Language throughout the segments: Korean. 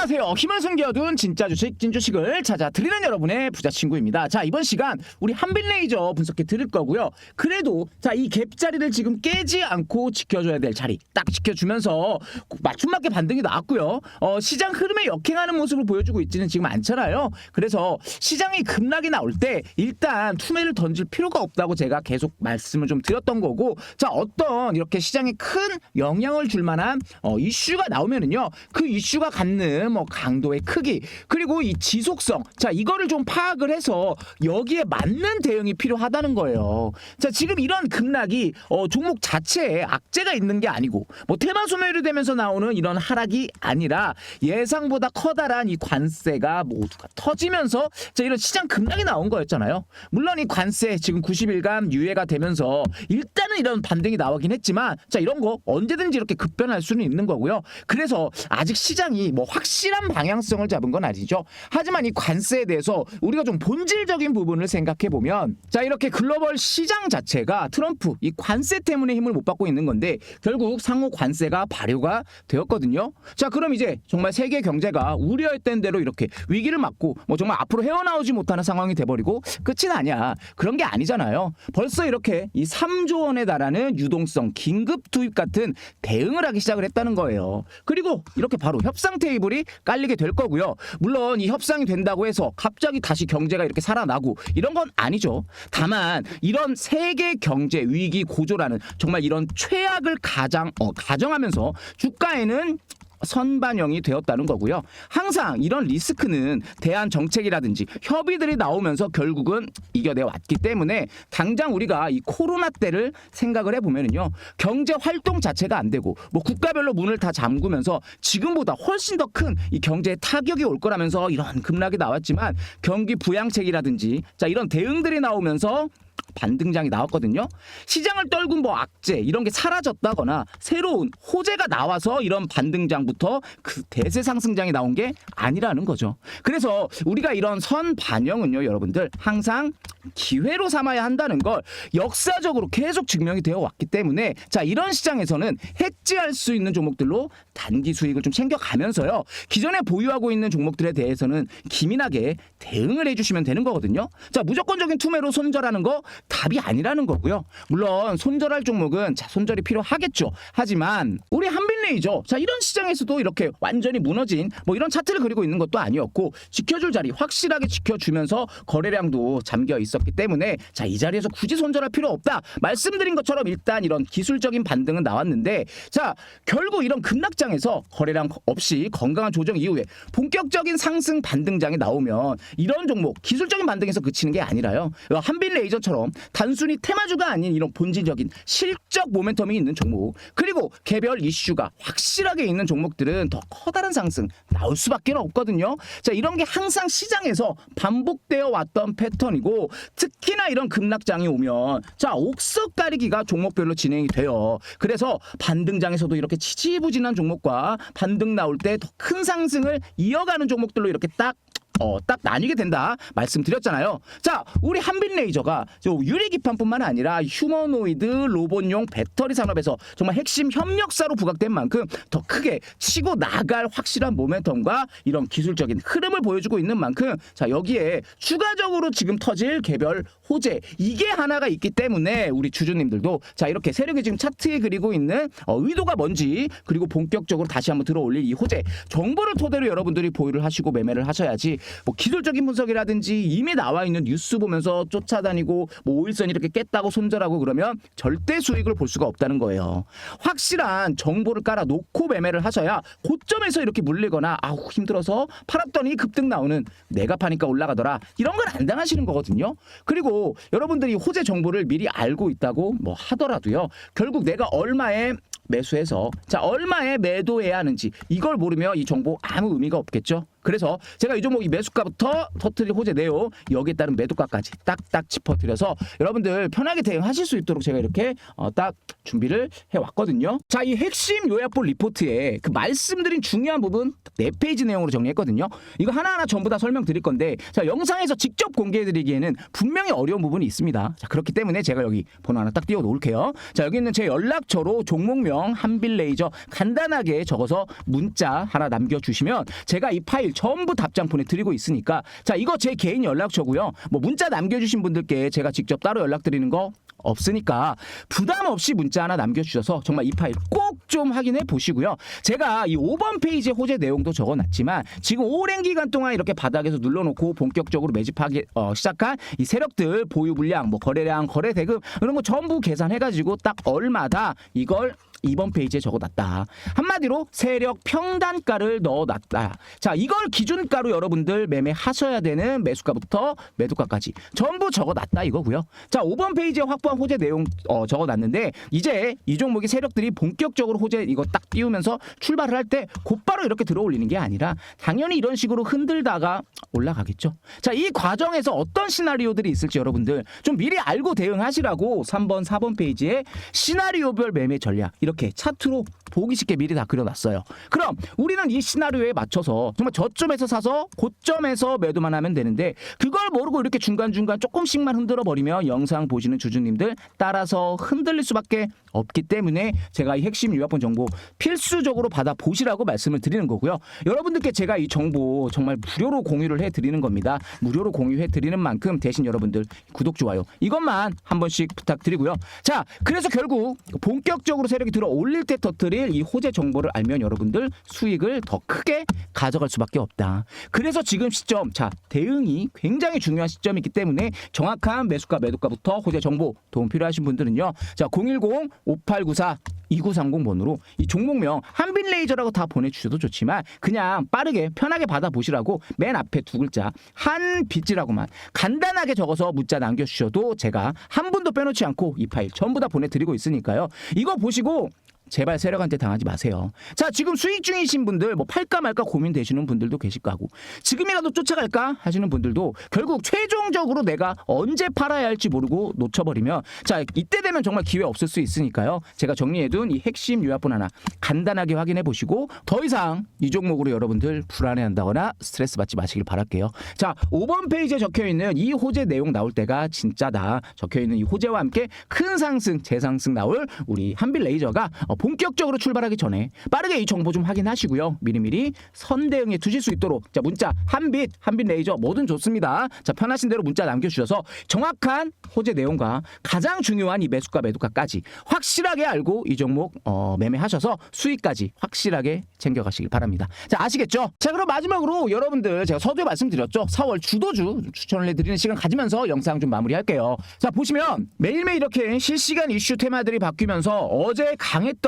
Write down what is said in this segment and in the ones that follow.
안녕하세요. 힘을 숨겨둔 진짜 주식, 찐주식을 찾아 드리는 여러분의 부자 친구입니다. 자, 이번 시간 우리 한빛 레이저 분석해 드릴 거고요. 그래도 자, 이 갭자리를 지금 깨지 않고 지켜줘야 될 자리 딱 지켜주면서 맞춤 맞게 반등이 나왔고요. 어, 시장 흐름에 역행하는 모습을 보여주고 있지는 지금 않잖아요. 그래서 시장이 급락이 나올 때 일단 투매를 던질 필요가 없다고 제가 계속 말씀을 좀 드렸던 거고 자, 어떤 이렇게 시장에 큰 영향을 줄 만한 어, 이슈가 나오면은요. 그 이슈가 갖는 뭐 강도의 크기 그리고 이 지속성 자 이거를 좀 파악을 해서 여기에 맞는 대응이 필요하다는 거예요. 자 지금 이런 급락이 어, 종목 자체에 악재가 있는 게 아니고 뭐 테마 소멸이 되면서 나오는 이런 하락이 아니라 예상보다 커다란 이 관세가 모두가 터지면서 자 이런 시장 급락이 나온 거였잖아요. 물론 이 관세 지금 90일간 유예가 되면서 일단은 이런 반등이 나오긴 했지만 자 이런 거 언제든지 이렇게 급변할 수는 있는 거고요. 그래서 아직 시장이 뭐 확실 한 방향성을 잡은 건 아니죠. 하지만 이 관세에 대해서 우리가 좀 본질적인 부분을 생각해 보면 자 이렇게 글로벌 시장 자체가 트럼프 이 관세 때문에 힘을 못 받고 있는 건데 결국 상호 관세가 발효가 되었거든요. 자 그럼 이제 정말 세계 경제가 우려했던 대로 이렇게 위기를 맞고 뭐 정말 앞으로 헤어나오지 못하는 상황이 돼버리고 끝이 나냐 그런 게 아니잖아요. 벌써 이렇게 이 3조 원에 달하는 유동성 긴급 투입 같은 대응을 하기 시작을 했다는 거예요. 그리고 이렇게 바로 협상 테이블이 깔리게 될 거고요. 물론 이 협상이 된다고 해서 갑자기 다시 경제가 이렇게 살아나고 이런 건 아니죠. 다만 이런 세계 경제 위기 고조라는 정말 이런 최악을 가장 어, 가정하면서 주가에는 선반영이 되었다는 거고요. 항상 이런 리스크는 대한 정책이라든지 협의들이 나오면서 결국은 이겨내 왔기 때문에 당장 우리가 이 코로나 때를 생각을 해보면은요 경제 활동 자체가 안 되고 뭐 국가별로 문을 다 잠그면서 지금보다 훨씬 더 큰 이 경제에 타격이 올 거라면서 이런 급락이 나왔지만 경기 부양책이라든지 자 이런 대응들이 나오면서 반등장이 나왔거든요. 시장을 떨군 뭐 악재 이런 게 사라졌다거나 새로운 호재가 나와서 이런 반등장부터 그 대세 상승장이 나온 게 아니라는 거죠. 그래서 우리가 이런 선 반영은요, 여러분들 항상 기회로 삼아야 한다는 걸 역사적으로 계속 증명이 되어 왔기 때문에 자 이런 시장에서는 해지할 수 있는 종목들로 단기 수익을 좀 챙겨가면서요 기존에 보유하고 있는 종목들에 대해서는 기민하게 대응을 해주시면 되는 거거든요. 자 무조건적인 투매로 손절하는 거 답이 아니라는 거고요. 물론 손절할 종목은 자 손절이 필요하겠죠. 하지만 우리 한 빛레이저 자 이런 시장에서도 이렇게 완전히 무너진 뭐 이런 차트를 그리고 있는 것도 아니었고 지켜줄 자리 확실하게 지켜주면서 거래량도 잠겨 있었기 때문에 자 이 자리에서 굳이 손절할 필요 없다. 말씀드린 것처럼 일단 이런 기술적인 반등은 나왔는데 자 결국 이런 급락장에서 거래량 없이 건강한 조정 이후에 본격적인 상승 반등장이 나오면 이런 종목 기술적인 반등에서 그치는 게 아니라요. 한빛 레이저처럼 단순히 테마주가 아닌 이런 본질적인 실적 모멘텀이 있는 종목 그리고 개별 이슈가 확실하게 있는 종목들은 더 커다란 상승 나올 수밖에 없거든요. 자 이런 게 항상 시장에서 반복되어 왔던 패턴이고 특히나 이런 급락장이 오면 자 옥석 가리기가 종목별로 진행이 돼요. 그래서 반등장에서도 이렇게 지지부진한 종목과 반등 나올 때 더 큰 상승을 이어가는 종목들로 이렇게 딱 어, 딱 나뉘게 된다 말씀드렸잖아요. 자, 우리 한빛 레이저가 저 유리 기판뿐만 아니라 휴머노이드 로봇용 배터리 산업에서 정말 핵심 협력사로 부각된 만큼 더 크게 치고 나갈 확실한 모멘텀과 이런 기술적인 흐름을 보여주고 있는 만큼 자 여기에 추가적으로 지금 터질 개별 호재 이게 하나가 있기 때문에 우리 주주님들도 자 이렇게 세력이 지금 차트에 그리고 있는 어, 의도가 뭔지 그리고 본격적으로 다시 한번 들어 올릴 이 호재 정보를 토대로 여러분들이 보유를 하시고 매매를 하셔야지 뭐 기술적인 분석이라든지 이미 나와 있는 뉴스 보면서 쫓아다니고 뭐 오일선 이렇게 깼다고 손절하고 그러면 절대 수익을 볼 수가 없다는 거예요. 확실한 정보를 깔아 놓고 매매를 하셔야 고점에서 이렇게 물리거나 아우 힘들어서 팔았더니 급등 나오는 내가 파니까 올라가더라 이런 걸 안 당하시는 거거든요. 그리고 여러분들이 호재 정보를 미리 알고 있다고 뭐 하더라도요. 결국 내가 얼마에 매수해서 자 얼마에 매도해야 하는지 이걸 모르면 이 정보 아무 의미가 없겠죠. 그래서 제가 이 종목 이 매수가부터 터트릴 호재 내용 여기에 따른 매도가까지 딱딱 짚어드려서 여러분들 편하게 대응하실 수 있도록 제가 이렇게 어, 딱 준비를 해왔거든요. 자, 이 핵심 요약본 리포트에 그 말씀드린 중요한 부분 네 페이지 내용으로 정리했거든요. 이거 하나하나 전부 다 설명드릴 건데 자, 영상에서 직접 공개해드리기에는 분명히 어려운 부분이 있습니다. 자, 그렇기 때문에 제가 여기 번호 하나 딱 띄워 놓을게요. 자, 여기 있는 제 연락처로 종목명 한빌레이저 간단하게 적어서 문자 하나 남겨주시면 제가 이 파일 전부 답장 보내드리고 있으니까 자, 이거 제 개인 연락처고요. 뭐 문자 남겨주신 분들께 제가 직접 따로 연락드리는 거 없으니까 부담 없이 문자 하나 남겨주셔서 정말 이 파일 꼭 좀 확인해 보시고요. 제가 이 5번 페이지에 호재 내용도 적어놨지만 지금 오랜 기간 동안 이렇게 바닥에서 눌러놓고 본격적으로 매집하기 어, 시작한 이 세력들 보유 물량, 뭐 거래량, 거래 대금 이런 거 전부 계산해가지고 딱 얼마다 이걸 2번 페이지에 적어놨다. 한마디로 세력 평단가를 넣어놨다. 자, 이걸 기준가로 여러분들 매매하셔야 되는 매수가부터 매도가까지 전부 적어놨다 이거고요. 자, 5번 페이지에 확보한 호재 내용 어, 적어놨는데 이제 이 종목의 세력들이 본격적으로 호재 이거 딱 띄우면서 출발을 할 때 곧바로 이렇게 들어올리는 게 아니라 당연히 이런 식으로 흔들다가 올라가겠죠. 자, 이 과정에서 어떤 시나리오들이 있을지 여러분들 좀 미리 알고 대응하시라고 3번, 4번 페이지에 시나리오별 매매 전략 이렇게 차트로 보기 쉽게 미리 다 그려놨어요. 그럼 우리는 이 시나리오에 맞춰서 정말 저점에서 사서 고점에서 매도만 하면 되는데 그걸 모르고 이렇게 중간중간 조금씩만 흔들어 버리면 영상 보시는 주주님들 따라서 흔들릴 수밖에 없기 때문에 제가 이 핵심 요약본 정보 필수적으로 받아 보시라고 말씀을 드리는 거고요. 여러분들께 제가 이 정보 정말 무료로 공유를 해 드리는 겁니다. 무료로 공유해 드리는 만큼 대신 여러분들 구독 좋아요 이것만 한 번씩 부탁드리고요. 자, 그래서 결국 본격적으로 세력이 들어 올릴 때 터 뜨릴 이 호재 정보를 알면 여러분들 수익을 더 크게 가져갈 수밖에 없다. 그래서 지금 시점, 자 대응이 굉장히 중요한 시점이기 때문에 정확한 매수가 매도가부터 호재 정보 도움 필요하신 분들은요. 자 010 5894 2930번으로 이 종목명 한빈레이저라고 다 보내주셔도 좋지만 그냥 빠르게 편하게 받아보시라고 맨 앞에 두 글자 한빛이라고만 간단하게 적어서 문자 남겨주셔도 제가 한 분도 빼놓지 않고 이 파일 전부 다 보내드리고 있으니까요. 이거 보시고 제발 세력한테 당하지 마세요. 자, 지금 수익 중이신 분들 뭐 팔까 말까 고민되시는 분들도 계실 거고 지금이라도 쫓아갈까 하시는 분들도 결국 최종적으로 내가 언제 팔아야 할지 모르고 놓쳐버리면 자, 이때 되면 정말 기회 없을 수 있으니까요. 제가 정리해둔 이 핵심 요약본 하나 간단하게 확인해 보시고 더 이상 이 종목으로 여러분들 불안해한다거나 스트레스 받지 마시길 바랄게요. 자, 5번 페이지에 적혀 있는 이 호재 내용 나올 때가 진짜다. 적혀 있는 이 호재와 함께 큰 상승, 재상승 나올 우리 한빌 레이저가 어, 본격적으로 출발하기 전에 빠르게 이 정보 좀 확인하시고요. 미리미리 선대응에 두실 수 있도록 자 문자 한빛 한빛 레이저 뭐든 좋습니다. 자 편하신 대로 문자 남겨주셔서 정확한 호재 내용과 가장 중요한 이 매수가 매도가까지 확실하게 알고 이 종목 어, 매매하셔서 수익까지 확실하게 챙겨가시길 바랍니다. 자 아시겠죠? 자 그럼 마지막으로 여러분들 제가 서두에 말씀드렸죠. 4월 주도주 추천을 해드리는 시간 가지면서 영상 좀 마무리할게요. 자 보시면 매일매일 이렇게 실시간 이슈 테마들이 바뀌면서 어제 강했던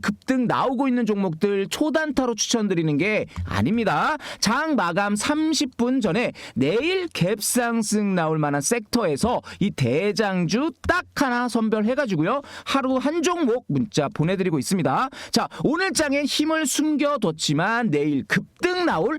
급등 나오고 있는 종목들 초단타로 추천드리는 게 아닙니다. 장 마감 30분 전에 내일 갭상승 나올 만한 섹터에서 이 대장주 딱 하나 선별해가지고요. 하루 한 종목 문자 보내드리고 있습니다. 자, 오늘 장에 힘을 숨겨뒀지만 내일 급등 나올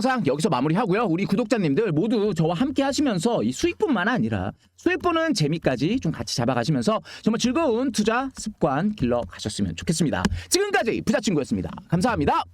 영상 여기서 마무리하고요. 우리 구독자님들 모두 저와 함께 하시면서 이 수익뿐만 아니라 수익 보는 재미까지 좀 같이 잡아가시면서 정말 즐거운 투자 습관 길러 가셨으면 좋겠습니다. 지금까지 부자친구였습니다. 감사합니다.